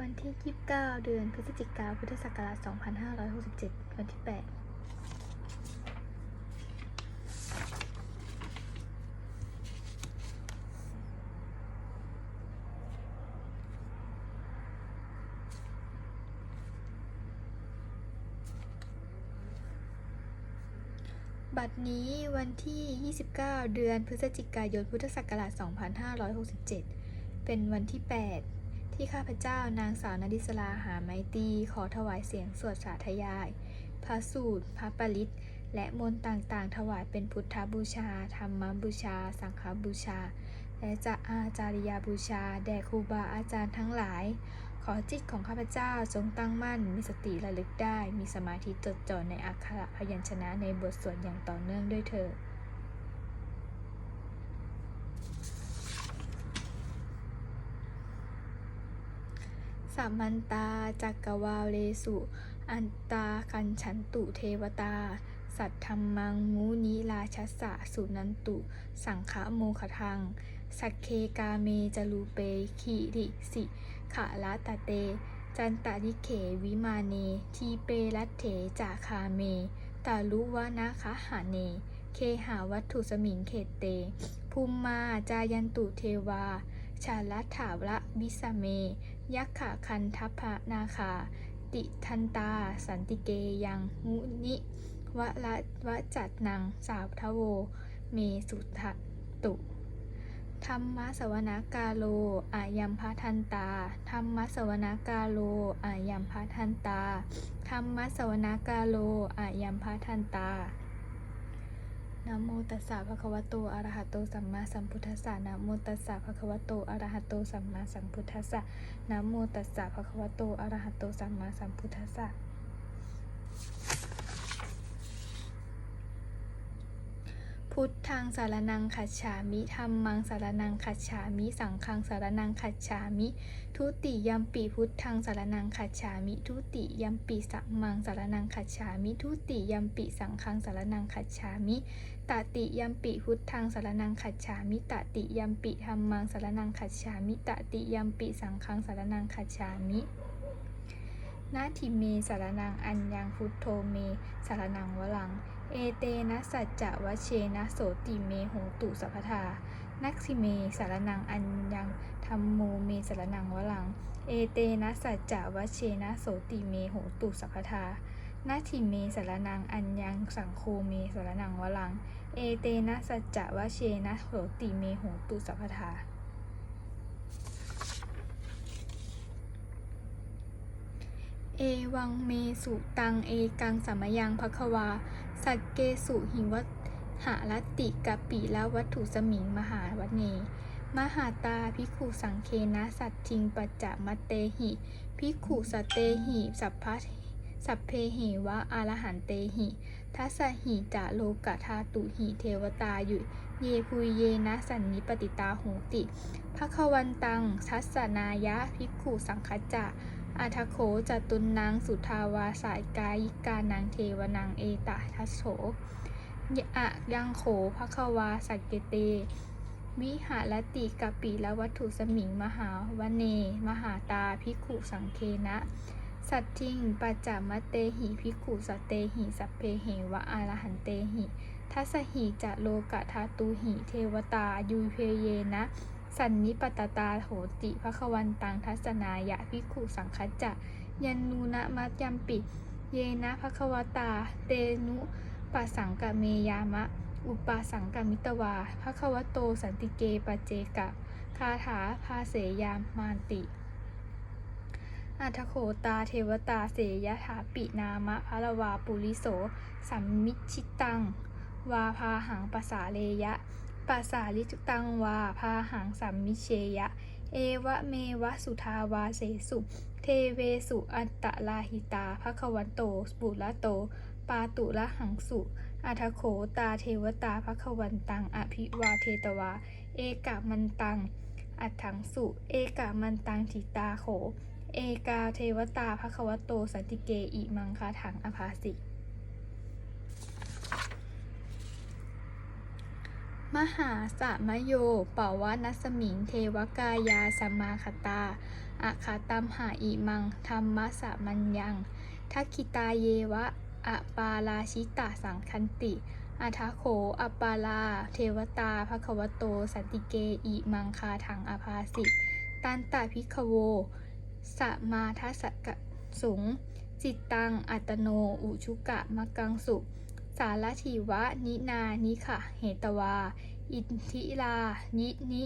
วันที่ 29 เดือนพฤศจิกายนพุทธศักราช 2567 วันที่ 8บัดนี้วันที่ 29 เดือนพฤศจิกายน พุทธศักราช 2567 เป็นวันที่ 8 ที่ข้าพเจ้านางสาวนาดิสลาหาไมตีขอถวายเสียงสวดสาธยาย พระสูตร พระปริตและมนต์ต่างๆ ถวายเป็นพุทธบูชา ธรรมบูชา สังฆบูชา และจะอาจาริยาบูชา แด่ครูบาอาจารย์ทั้งหลาย ขอจิตของข้าพเจ้าจงตั้งมั่น มีสติระลึกได้ มีสมาธิจดจ่อในอักขระพยัญชนะในบทสวดอย่างต่อเนื่องด้วยเถิด สัมมันตาจักกวาเลสุ อันตาคันฉันตุเทวตา สัทธรรมังมูนิราชสะสุนันตุ สังฆโมขทัง สักเคกาเมจลูเปขีริสิขะละตะเต จันตาริเขวิมาเน ทีเปรัตเถจาคาเมตาลุวะนะคะหาเน เคหาวัตถุสมิงเขตเต ภูมิมาจายันตุเทวาชาลัถาวะวิสเม ยักขะคันทัพพนาคา ติทันตา สันติเกยังมุนิวะละวะจัดนัง สาวทโว เมสุทะตุธรรมสวนากาโลอายัมพะทันตา ธรรมสวนากาโลอายัมพะทันตา ธรรมสวนากาโลอายัมพะทันตา นะโมตัสสะภะคะวะโต อะระหะโต สัมมาสัมพุทธัสสะนะโมตัสสะภะคะวะโต อะระหะโต สัมมาสัมพุทธัสสะนะโมตัสสะภะคะวะโต อะระหะโต สัมมาสัมพุทธัสสะพุทธังสารนังคัจฉามิธรรมังสารนังคัจฉามิสังฆังสารนังคัจฉามิ ทุติยัมปิพุทธังสารนังคัจฉามิ ทุติยัมปิสัมมังสารนังคัจฉามิ ทุติยัมปิสังฆังสารนังคัจฉามิ ตติยัมปิพุทธังสารนังคัจฉามิตติยัมปิธรรมังสารนังคัจฉามิตติยัมปิสังฆังสารนังคัจฉามินาทิเมสารนังอัญญังพุทโธเมสารนังวลัง เอเตนะสัจจะวะเชนะโสติเมโหตุสัพพทานักสิเมสารนังอัญญังธรรมโมเมสารนังวลัง เอเตนะสัจจะวะเชนะโสติเมโหตุสัพพทานาทิเมสารนังอัญญังสังโฆเมสารนังวลัง เอเตนะสัจจะวะเชนะโสติเมโหตุสัพพทาเอวังเมสุตังเอกังสัมมยังภควา สักเกสุหิวัตหาลติกะปิละวัตถุสมิงมหาวัเน มหาตาพิขุสังเคนะสัตทิงปัจจะมัตเตหิพิขุสเตหิสัพพะ สัพเพหิวะอารหันเตหิทัสหิจะโลกะธาตุหิเทวตายุเยพุยเยนะสันนิปติตาโหติภควันตัง ทัสนายะพิกขุสังคจจะอาทโขจตุนนางสุทาวาสายกายิกานางเทวนางเอตะทัสโสยะอะยังโขภควาสักเกเต วิหารติกะปิละวัตถุสมิงมหาวเน มหาตาภิกขุสังเคนะ สัตทิงปัจจามเตหิภิกุสเตหิสัพเพเหวะอารหันเตหิทัสหิจะโลกะทาตุหิ เทวตายุเพเยนะ สันนิปตตาโหติภควันตังทัศนายะภิกุสังคัจจะ ยันนูนะมัจยัมปิ เยนะภควตา เตนุปัสสังกะเมยามะ อุปสังกมิตวาภควโตสันติเกปเจกะ คาถาพาเสยามมานติ อัทโขตาเทวตาเสยถาปินามะพะละวาปุริโส สัมมิชิตัง วาพาหังปสาเลยะปสาลิจตังวาพาหังสัมมิเชยะ เอวะเมวะสุทาวาเสสุ เทเวสุอัตตลาหิตาภควันโตปุระโต ปาตุละหังสุอัทโขตาเทวตาภควันตัง อภิวาเทตวา เอกามันตัง อัตถังสุ เอกามันตังทิตาโข เอกาเทวตาภควโตสันติเกอิมังคาถังอภาสิ มหาสมโยปวานัสมิง เทวกายาสมมาคตาอาคาตัมหาอิมังธรรมะสะมัญญังทักขิตาเยวะอะปาราชิตาสังคันติอาทาโขอปาลา เทวตาภควโต สันติเกอิมังคาถังอภาสิ ตันตาพิคโว สมาทัสกะสุงจิตตัง อัตโน อุชุกะมะกังสุ สารถีวะ นินา นิขะ เหตวา อินทิลายินิ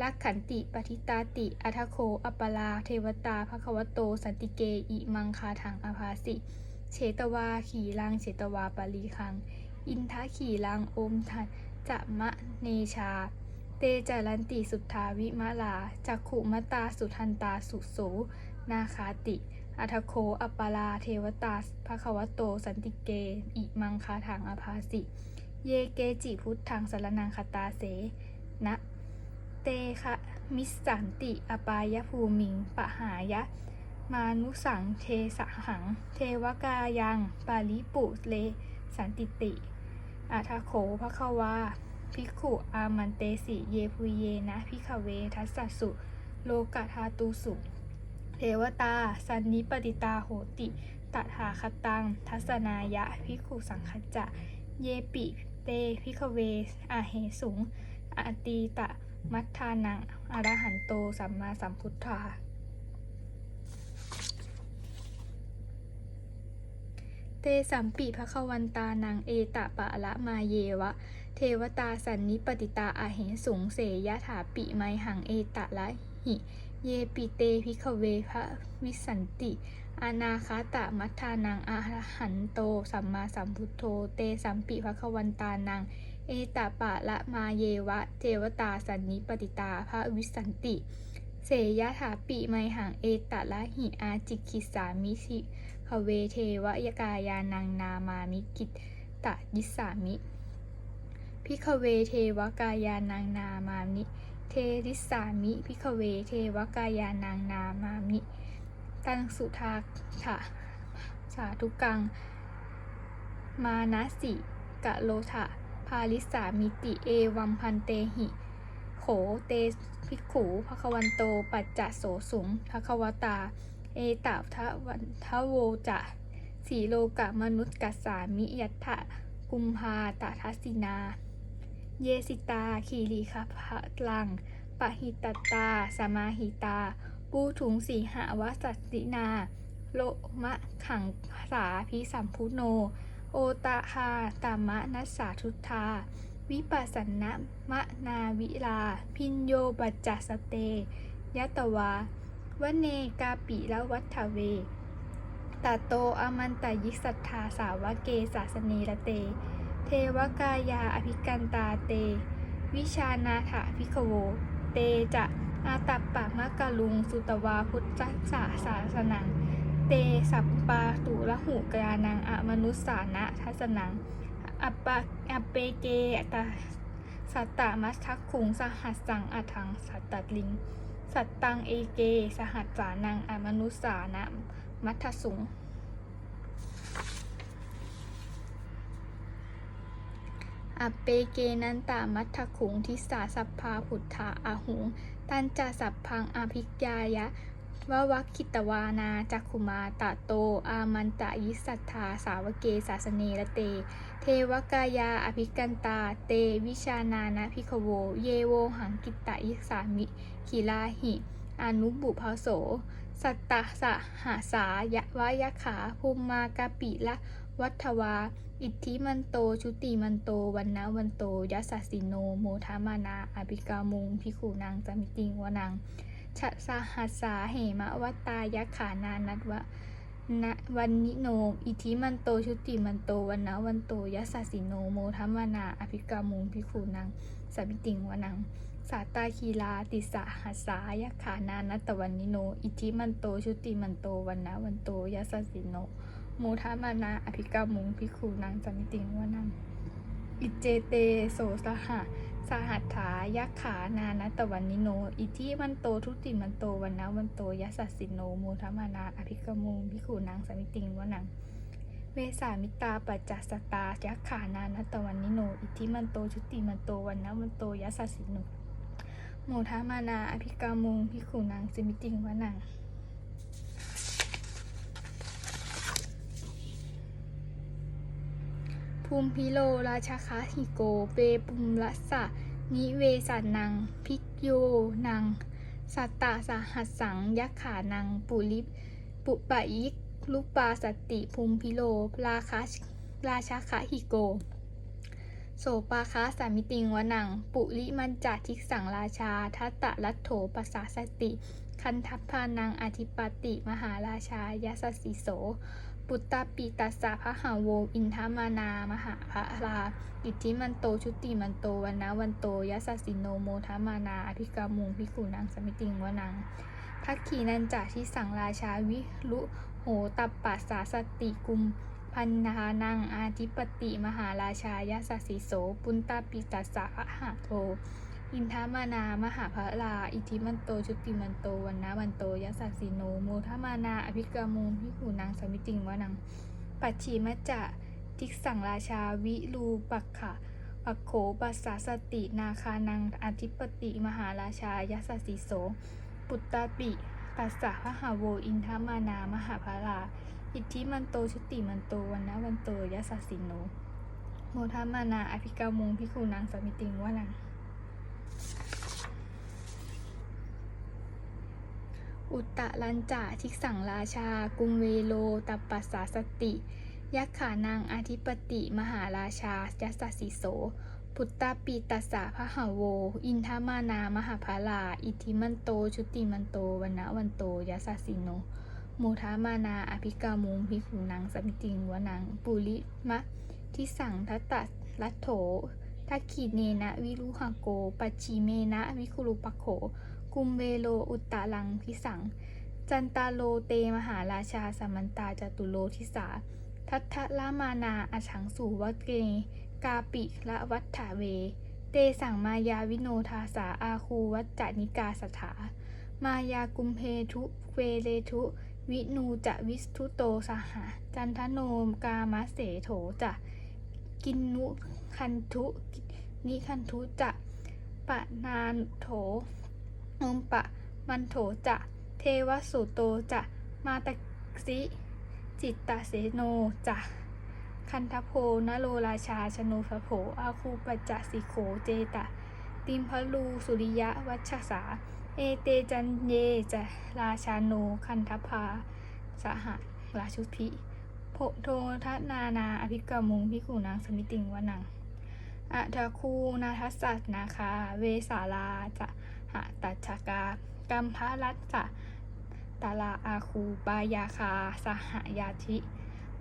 ลักขันติปทิตาติ อัทโค อัปปลา เทวตาภควโต สันติเก อิมังคาถังอภาสิ เฉตวา ขีรัง เฉตวาปาลีคัง อินทะขีรัง โอมทันจะมะเนชา เตจารันติสุทธาวิมะลาจักขุมตาสุทันตาสุโสนาคาติ อัทโคอัปปาลาเทวตาภควโต สันติเก อิมังคาถังอภาสิ เยเกจิพุทธังสารนังคตาเส นะ เตคะมิสสันติ อปายภูมิง ปะหายะ มานุสังเทสหัง เทวกายัง ปาลิปุเล สันติติอาทโขภควา ภิกขุอามันเตสิเยพุเยนะพิขเวทัสสสุโลกธาตุสุเทวตา สันนิปติตาโหติตถาคตัง ทัศนายะภิกขุสังคจะ เยปิเตพิขเวอาเหสุงอตีตะมัทธานังอรหันโตสัมมาสัมพุทธาเตสัมปิภควันตานังเอตะปะละมาเยวะ เทวตาสันนิปติตาอาเหสุงเสยะถาปิไมหังเอตะละหิ เยปิเตพิขเวพระวิสันติอนาคาตะมัทธานังอาหันโต สัมมาสัมพุทโธ เตสัมปิภควันตานัง เอตปะละมาเยวะ เทวตาสันนิปติตาพระวิสันติ เสยะถาปิไมหังเอตะละหิอาจิกิสามิสิขเวเทวะยกายานังนามามิกิตตะยิสามิ พิขเวเทวกายานังนามามิ เทริสามิ พิขเวเทวกายานังนามามิ ตังสุทาถะสาธุกัง มานะสิกะโลทะพาลิสามิติเอวัมพันเตหิ โขเตภิกขูภควันโตปัจจะโสสุงภควตา เอตาทะวันทะโวจะสีโลกะมนุษย์กัสสามิยัตถะกุมภาตาทัสินา เยสิตา คีรีคพะลัง ปะหิตตา สมาหิตา ปูถุงสีหาวสัสสินา โลมะขังสาพิสัมพุโน โอตาหาตามะนัสสาทุทธาวิปัสสนะมะนาวิลา พินโยปัจจสเต ยะตวาวเนกาปิละวัฏเวตาโตอมันตยิสัทธาสาวะเกสาสเนระเต เทวกายาอภิกันตาเต วิชานาถาภิกโว เตจะอาตัปปะมะกะลุง สุตวาพุทธสาสาสนัง เตสัปปาตุละหุกานังอมนุสสานะทัสนัง อัปปะอัปเปเกตาสัตตามัสทักขุงสหัสสังอัถังสัตตลิง สัตตังเอเก สหัสสานังอมนุสสานะมัทธสุง อัปเปเกนันตามัทธขุงทิสาสัพพาผุทธาอาหุง ตันจะสัพพังอภิกยายะวะวัคคิตวานาจักขุมาตะโต อามันตะยิสัทธา สาวเกสาสเนระเต เทวกายาอภิกันตา เตวิชานานะพิขโว เยโวหังกิตตะยิสามิขีลาหิ อนุบุพโส สัตตะสะหาสายะวายขาภูมมากาปิละวัฏวา อิทธิมันโต ชุติมันโต วันนะวันโต ยัสสิโน โมทามานาอภิกามุงพิคูนางจามิติงวนังชะสหัสสาเหมะวัตตายะขานานัตวะนะวันนิโน อิทธิมันโต ชุติมันโต วันนะวันโตยัสสิโน โมทามานา อภิกามุงพิคูนางสามิติงวนังสาตาคีลาติสหัสสายะขานานัตตวันนิโน อิทธิมันโต ชุติมันโต วันนะวันโตยัสสิโน มทามานาอภิกามุงพิคูนางสามิติงวนังอิเจเตโสสหะสหัตถายักขานานะตะวันนิโน อิทิมันโตทุติมันโตวันนะวันโตยัสสสิโนโมทมานาอภิกมุงพิขูนางสมิติงวนังเวสามิตาปัจจสตายักขานานัตวันนิโน อิทิมันโตชุติมันโตวันนะวันโตยัสสสิโนโมทามานาอภิกามุงพิขุนังสมิติงวนัง ภูมิพิโลราชคาหิโก เปปุมรัสสะนิเวสันนัง พิกโยนัง สัตตาสหัสสังยักขานัง ปุริปุปะยิกลุปาสติภูมิพิโล ราคาราชคาหิโก โสปาคาสามิติงวนัง ปุริมันจาทิกสังราชาทัตตะรัตโถปัสสาสติ คันทัพพานังอธิปติ มหาราชายสสิโส ปุตตปิตัสสะพะหาโวอินทามานามหาภราอิทธิมันโตชุติมันโตวันนะวันโตยสสิโนโมทามานาอภิกามุงพิกุนังสมิติงวนังทักขีนันจาที่สังราชาวิรุโหตัปปัสสาสติกุมพันธานังอาทิปติ มหาราชายสสิโส ปุนตปิตัสสะพะหาโท อินทามานามหาภรา อิทิมันโตชุติมันโตวันนะวันโตยัสสสิโนโมทามานาอภิกามุงพิกุนังสมิติงวานัง ปัจฉิมจะทิกสังราชาวิรูปักขะปักโขปัสสาสตินาคานังอธิปติมหาราชายัสสสิโส ปุตตาปิปัสสะพะหาโวอินทามานามหาภารา อิทิมันโตชุติมันโตวันนะวันโตยัสสสิโนโมทามานาอภิกามุงพิคูนังสมิติงวานัง อุตตะลันจาทิกสังราชา กุมเวโลตัปปัสสาสติ ยักขานางอธิปติมหาราชายัสสิโสปุตตาปีตัสสะพะหาโว อินทามานามหาภาลา อิทิมันโต ชุติมันโตวันนะวันโตยัสสิโนโมทามานาอภิกามุงพิขุนังสมิติงวนัง ปุริมะทิสังทัตตะรัตโถ ทักขีเนนะวิรุหโก ปัจฉิเมนะวิคุรุปะโข กุมเวโลอุตตะลังพิสัง จันตาโลเตมหาราชาสมมันตาจตุโลทิสา ทัทะละมานาอฉังสูวัตเก กาปิละวัฏฐเว เตสังมายาวิโนทาสาอาคูวัจจานิกาสถามายากุมเพทุเวเลทุวินูจะวิสทุโตสหะจันทโนมกามะเสโถจะกินนุ คันทุนิคันทุจะปะนานโถอมปะมันโถจะเทวสุโตจะมาตสิจิตตเสโนจะคันทโพนโลราชาชโนพโผอาคูปจจสิโขเจตะ ติมพลูสุริยะวัชสา เอเตจันเยจะราชาโนคันทภาสหราชุพิโพโททนานาอภิกามุงพิกุนางสมิติงวนัง อัทาคูนาทัสสัสนาคา เวสาลาจะหะตัชกา กัมพะรัตจะตาลาอาคูปายาคา สหายาธิ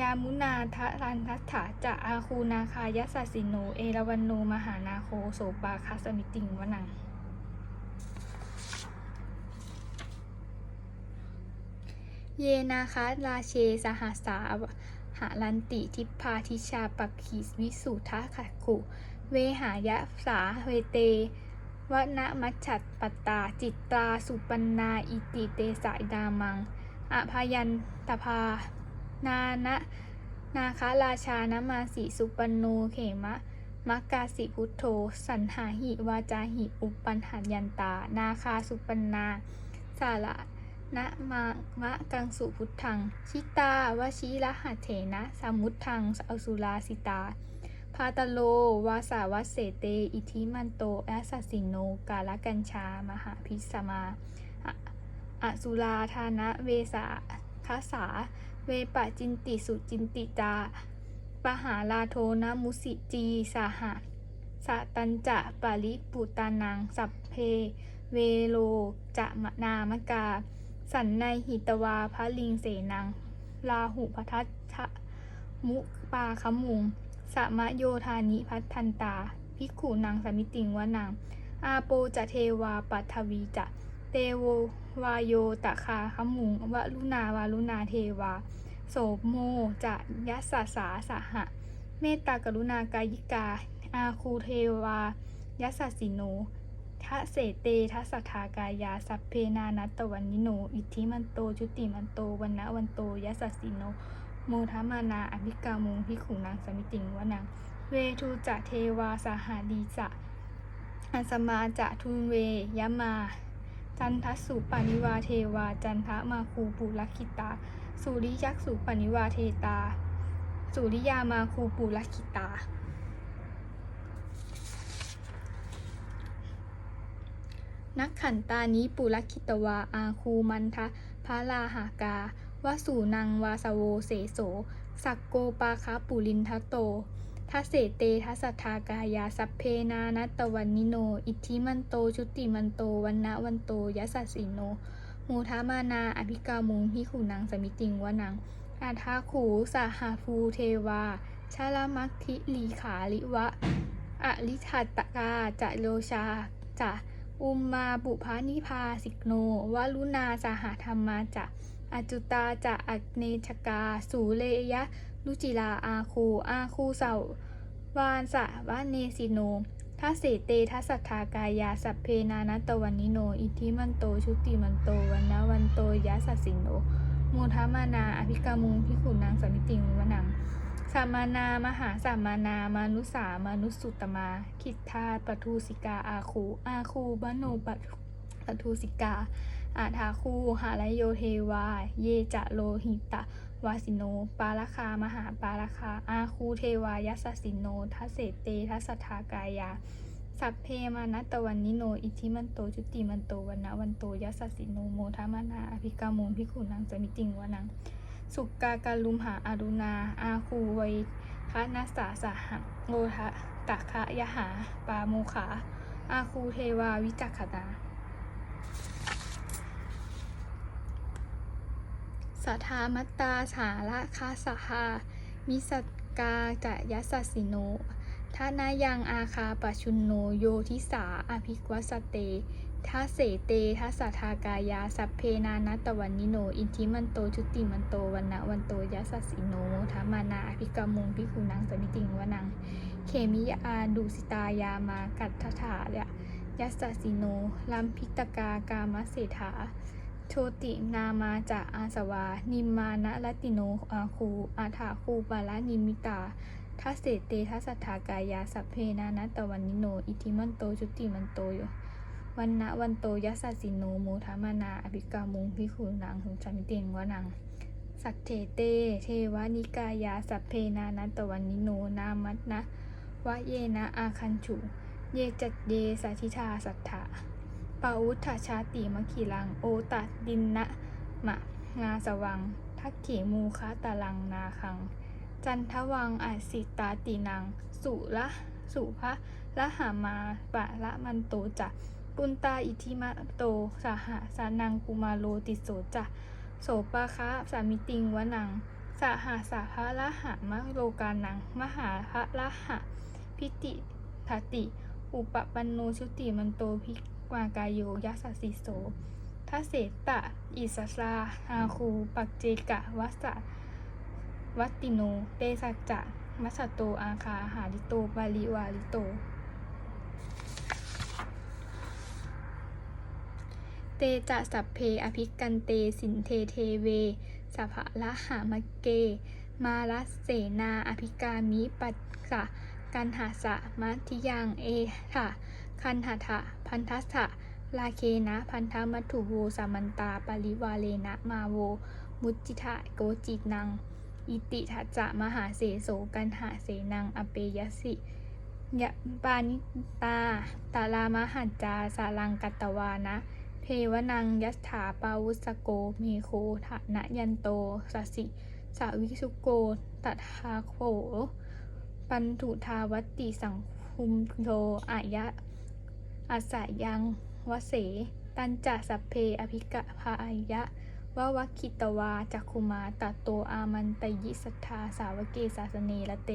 ยามุนาทะรันทัตถาจะอาคูนาคายัสสิโน เอราวันโน มหานาโคโสปาคาสมิติงวนังเยนาคาราเชสหัสาหาลันติทิพาทิชาปักขีวิสุทะขัขุ เวหายะสาเวเตวนะมัจฉัตปตตา จิตตาสุปันนา อิติเตสายดามังอภยันตภา นานะนาคาราชานมาสีสุปันโนเขมะมักกาสิพุทโธ สันหาหิวาจาหิ อุปันหันยันตา นาคาสุปันนา สาระนะมามะกังสุพุทธัง ชิตาวชิระหัตเถนะ สมุทธังอสุราสิตาาตโล วาสาวัสเสเต อิทิมันโตแอสสสิโน กาลกัญชา มหาพิสมาอะอสุราธานะ เวสาคาสา เวปะจินติสุจินติจา ปหาลาโทนะมุสิจีสาหะสะตันจะปาริปุตานัง สัพเพ เวโล จะมะนามกา สันในหิตวาพระลิงเสนัง ลาหุพัทัชะมุปาคมุง สมะโยธานิพัทันตา ภิกขุนางสมิติงวนัง อาโปจะเทวาปัทวีจะ เตโววายโยตะคาขมุงวะลุนาวาลุนาเทวา โสโมจะยัสสาสาสหะ เมตตากรุณากายิกา อาคูเทวา ยัสสิโนทะเสเตทัสทากายา สัพเพนานัตตวันนิโน อิทธิมันโตชุติมันโตวันนะวันโต ยัสสสิโน โมทมานาอภิกามุงพิขุนางสมิติงวนัง เวทูจะเทวาสหาดีจะอัสมาจะทุนเวยมา จันทสุปนิวาเทวา จันทะมาคูปุลคิตา สุริยักษุปนิวาเทตา สุริยามาคูปุลคิตา นักขันตานิปุลคิตวาอาคูมันทะพระลาหากา วสูนังวาสโวเสโส สักโกปาคาปุลินทโตทัสเสเตทัสทธากายาสัพเพนานัตวันนิโน อิทธิมันโต ชุติมันโต วันนะวันโตยัสสสิโนโมทามานา อภิกามุงพิขุนังสมิติงวนัง อาทาขูสาหาฟูเทวา ชาลามัคคิลีขาลิวะอลิทัตตกาจะโลชาจะอุมมาบุพานิพาสิกโนวลุนาสหธรรมาจะ อจุตาจะอักเนชกา สูเลยะ ลุจิลาอาคู อาคูเสาวานสะวะเนสิโนทัสเสเตทัสสัทธากายาสัพเพนานัตวันนิโน อิทิมันโต ชุติมันโตวันนวันโตยะสัสสิโนโมทามานา อภิกามุงพิขุนังสมิติงวนังสามานามหาสามานา มานุสามานุสุตมา คิดทาปทูสิกาอาคู อาคูบโนปทูสิกา อาทาคูหาลโยเทวา เยจะโลหิตะวาสิโน ปารลคามหาปารลคา อาคูเทวายัสสิโนทัสเสเตทัสทากายา สัพเพมานัตตวันนิโน อิทิมันโต จุติมันโตวันนะวันโตยัสสิโนโมทามานาอภิกามุงพิขุนังสมิติงวนัง สุกาการลุมหาอารุณา อาคูไวยคะนัสสาสหะโงทะตักคะยะหา ปาโมขา อาคูเทวาวิจักขตา สัทธามัตตาสาระคาสหามิสกกาจะยัสสิโนทานายังอาคาปชุนโนโยทิสาอภิกวัสเตทัสเสเตทัสสะทากายา สัพเพนานัตวันนิโน อินทิมันโต ชุติมันโตวันนะวันโตยัสสสิโนธรรมานา อภิกามุงพิคุนังสมิติงวนังเคมิยาดุสิตายามากัตถถายะยัสสสิโนลัมพิตกากามเศรษฐา โชตินามาจะอาสวา นิมมานะรตติโนอาคู อาถาคูปาละนิมิตาทัสเสเตทัสสะทากายาสัพเพนานัตตวันนิโน อิทิมันโตชุติมันโตโยวันนะวันโตยัสสิโนโมทามานา อภิกามุงพิคุนังหุจามิเตงวะนัง สัตเทเต เทวานิกายาสัพเพนานัตตวันนิโน นามัตนะวะเยนะอาคันฉุ เยจัดเยสัทิธาสัทธา ปาวุฒชาติมะขีลัง โอตัดดินนะมะงาสวัง ทักขีมูคะตะลังนาคัง จันทวังอาสิตาตินัง สุละสุภะละหามาปะละมันโตจะปุนตาอิทิมะโตสหะสานังกุมาโลติโสจะโสปะคะสามิติงวะนังสหาสาภะละหะมะโลกานัง มหาภะละหะพิติทติ อุปปันโนชุติมันโตภิก วากายโยยัสสิโสทัสเสตะ อิสสาอาคู ปัจเจกะวัสสะวัตติโน เตสัจจะมัสโต อาคา หาริโตปาริวาริโต เตจะสัพเพอภิกันเตสินเทเทเวสัพพะละหามะเก มาลัสเสนา อภิกามิปัสสะ กันหาสะมัทิยังเอถะคันหะทะพันทัสสะลาเคนะ พันธมัตถุโวสามันตาปริวาเลนะมาโว มุจิทะโกจิตนัง อิติทัจจะมหาเสโสกันหาเสนังอเปยสิยะปานิตาตาลามหัจจาสาลังกัตวานะเทวนังยัสถาปาวุสโกเมโคทะนะยันโตสสสิสาวิสุโกตัทาโข ปันถุทาวัตติสังคุมโทอายะอาสายังวเส ตันจะสัพเพอภิกะพาอายะวะวัคคิตวาจักคุมาตัตโตอามันตยิสัทธาสาวเกสาสเนละเต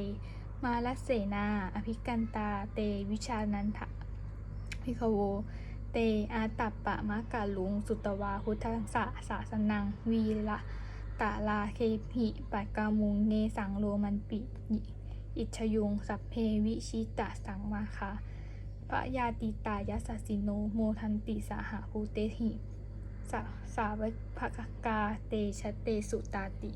มาลเสนา อภิกันตาเตวิชานันทะพิคโว เตอาตัปปะมะกาลุง สุตวาพุทธังสะสาสนัง วีละตาลาเคหิปักกามุงเนสังโรมันปิยิ อิชยุง สัพเพวิชิตะสังมาคาพระยาติตายัสสิโนโมทันติสาหาภูเตหิสาสาวกภกกาเตชะเตสุตาติ